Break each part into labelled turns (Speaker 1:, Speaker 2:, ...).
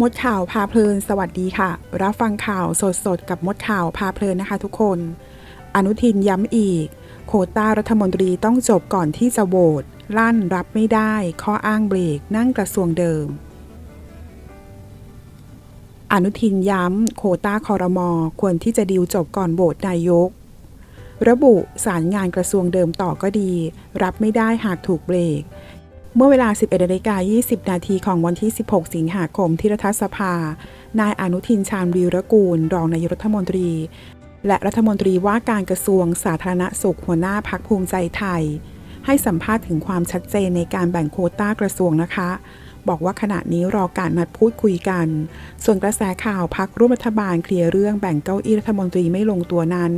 Speaker 1: มดข่าวพาเพลิน สวัสดีค่ะ รับฟังข่าวสดๆกับมดข่าวพาเพลินนะคะทุกคน อนุทินย้ำอีก โคต้ารัฐมนตรีต้องจบก่อนที่จะโหวตลั่นรับไม่ได้ ข้ออ้างเบรกนั่งกระทรวงเดิม อนุทินย้ำ โคต้าคอรมอควรที่จะดีลจบก่อนโหวตนายก ระบุสารงานกระทรวงเดิมต่อก็ดี รับไม่ได้หากถูกเบรก เมื่อเวลา 11นาฬิกา20 นาทีของวันที่ 16 สิงหาคมที่รัฐสภา นายอนุทินชาญวีรกูล รองนายรัฐมนตรี และรัฐมนตรีว่าการกระทรวงสาธารณสุขหัวหน้าพักภูมิใจไทย ให้สัมภาษณ์ถึงความชัดเจนในการแบ่งโคต้ากระทรวงนะคะ บอกว่าขณะนี้รอการนัดพูดคุยกัน ส่วนกระแสข่าวพักร่วมรัฐบาลเคลียร์เรื่องแบ่งเก้าอี้รัฐมนตรีไม่ลงตัวนั้น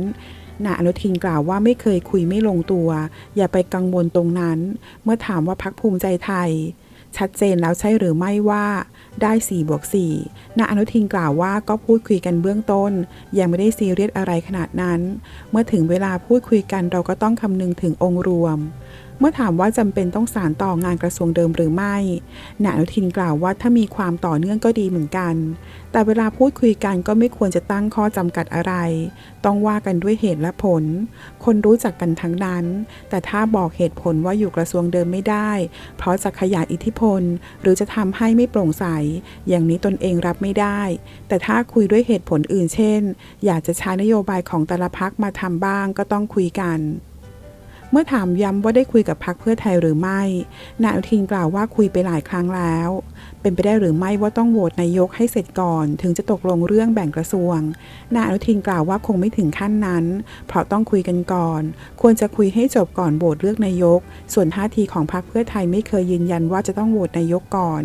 Speaker 1: นายอนุทินกล่าวว่าไม่เคยคุยไม่ลงตัว อย่าไปกังวลตรงนั้น เมื่อถามว่าพักภูมิใจไทย ชัดเจนแล้วใช่หรือไม่ว่าได้4บวก4นายอนุทินกล่าวว่าก็พูดคุยกันเบื้องต้น ยังไม่ได้ซีเรียสอะไรขนาดนั้น เมื่อถึงเวลาพูดคุยกันเราก็ต้องคำนึงถึงองค์รวม มื่อถามว่าจำเป็นต้องสารต่องานกระทรวงเดิมหรือไม่นายอนุทินกล่าวว่าถ้ามีความต่อเนื่องก็ดีเหมือนกัน แต่เวลาพูดคุยกันก็ไม่ควรจะตั้งข้อจำกัดอะไร ต้องว่ากันด้วยเหตุและผล คนรู้จักกันทั้งนั้น แต่ถ้าบอกเหตุผลว่าอยู่กระทรวงเดิมไม่ได้ เพราะจะขยายอิทธิพล หรือจะทำให้ไม่โปร่งใส อย่างนี้ตนเองรับไม่ได้ แต่ถ้าคุยด้วยเหตุผลอื่นเช่น อยากจะใช้นโยบายของแต่ละพักมาทำบ้างก็ต้องคุยกัน เมื่อถามย้ำว่าได้คุยกับพักเพื่อไทยหรือไม่ นายอนุทินกล่าวว่าคุยไปหลายครั้งแล้ว เป็นไปได้หรือไม่ว่าต้องโหวตนายกให้เสร็จก่อน ถึงจะตกลงเรื่องแบ่งกระทรวง นายอนุทินกล่าวว่าคงไม่ถึงขั้นนั้น เพราะต้องคุยกันก่อน ควรจะคุยให้จบก่อนโหวตเลือกนายก ส่วนท่าทีของพรรคเพื่อไทยไม่เคยยืนยันว่าจะต้องโหวตนายกก่อน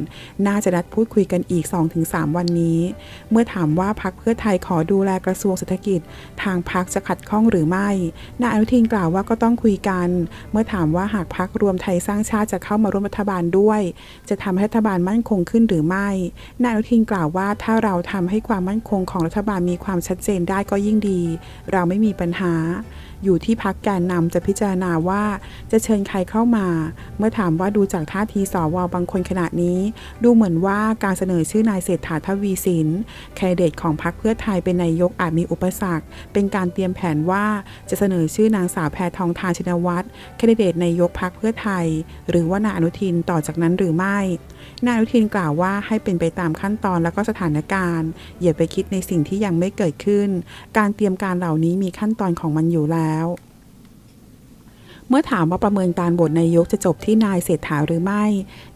Speaker 1: น่าจะนัดพูดคุยกันอีก 2-3 วันนี้ เมื่อถามว่าพรรคเพื่อไทยขอดูแลกระทรวงเศรษฐกิจ ทางพรรคจะขัดข้องหรือไม่ นายอนุทินกล่าวว่าก็ต้องคุยกันเมื่อถามว่าหากพรรครวมไทยสร้างชาติจะเข้ามาร่วมรัฐบาลด้วย จะทำให้รัฐบาลมั่นคงขึ้นหรือไม่นายอนุทินกล่าวว่าถ้าเราทำให้ความมั่นคงของรัฐบาลมีความชัดเจนได้ก็ยิ่งดี เราไม่มีปัญหา อยู่ที่พักแกนนำจะพิจารณาว่า จะเชิญใครเข้ามา เมื่อถามว่าดูจากท่าทีสวบางคนขณะนี้ ดูเหมือนว่าการเสนอชื่อนายเศรษฐาทวีสินแคนดิเดตของพรรคเพื่อไทยเป็นนายกอาจมีอุปสรรค เป็นการเตรียมแผนว่าจะเสนอชื่อนางสาวแพทองทานชินวัตรแคนดิเดตนายกพักเพื่อไทย หรือว่านายอนุทินต่อจากนั้นหรือไม่นายอนุทินกล่าวว่าให้เป็นไปตามขั้นตอนและก็สถานการณ์ อย่าไปคิดในสิ่งที่ยังไม่เกิดขึ้น การเตรียมการเหล่านี้มีขั้นตอนของมันอยู่แล้ว เมื่อถามว่าประเมินการโหวตนายกจะจบที่นายเศรษฐาหรือไม่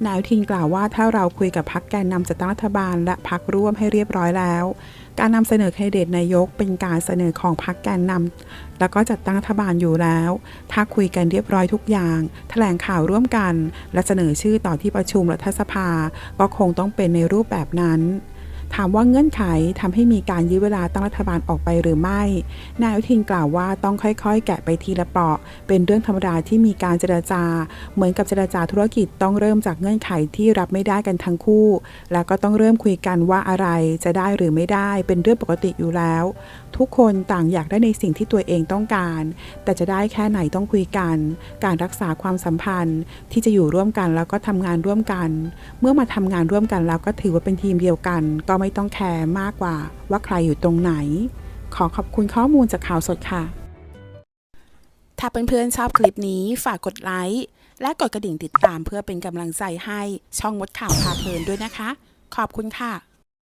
Speaker 1: นายทินกล่าวว่าถ้าเราคุยกับพักแกนนำจัดตั้งรัฐบาล และพักร่วมให้เรียบร้อยแล้ว การนำเสนอแคนดิเดตนายกเป็นการเสนอของพักแกนนำแล้วก็จัดตั้งรัฐบาลอยู่แล้ว ถ้าคุยกันเรียบร้อยทุกอย่าง แถลงข่าวร่วมกัน และเสนอชื่อต่อที่ประชุมรัฐสภา ก็คงต้องเป็นในรูปแบบนั้น ถามว่าเงื่อนไขทำให้มีการยื้อเวลาตั้งรัฐบาลออกไปหรือไม่ นายอนุทินกล่าวว่าต้องค่อยๆ แกะไปทีละเปราะ เป็นเรื่องธรรมดาที่มีการเจรจา เหมือนกับเจรจาธุรกิจต้องเริ่มจากเงื่อนไขที่รับไม่ได้กันทั้งคู่ แล้วก็ต้องเริ่มคุยกันว่าอะไรจะได้หรือไม่ได้ เป็นเรื่องปกติอยู่แล้ว ทุกคนต่างอยากได้ในสิ่งที่ตัวเองต้องการ แต่จะได้แค่ไหนต้องคุยกัน การรักษาความสัมพันธ์ที่จะอยู่ร่วมกันแล้วก็ทำงานร่วมกัน เมื่อมาทำงานร่วมกันแล้วก็ถือว่าเป็นทีมเดียวกันก็ไม่ต้องแคร์มากกว่าว่าใครอยู่ตรงไหน ขอขอบคุณข้อมูลจากข่าวสดค่ะ ถ้าเพื่อนๆชอบคลิปนี้ฝากกดไลค์และกดกระดิ่งติดตามเพื่อเป็นกำลังใจให้ช่องมดข่าวพาเพลินด้วยนะคะ ขอบคุณค่ะ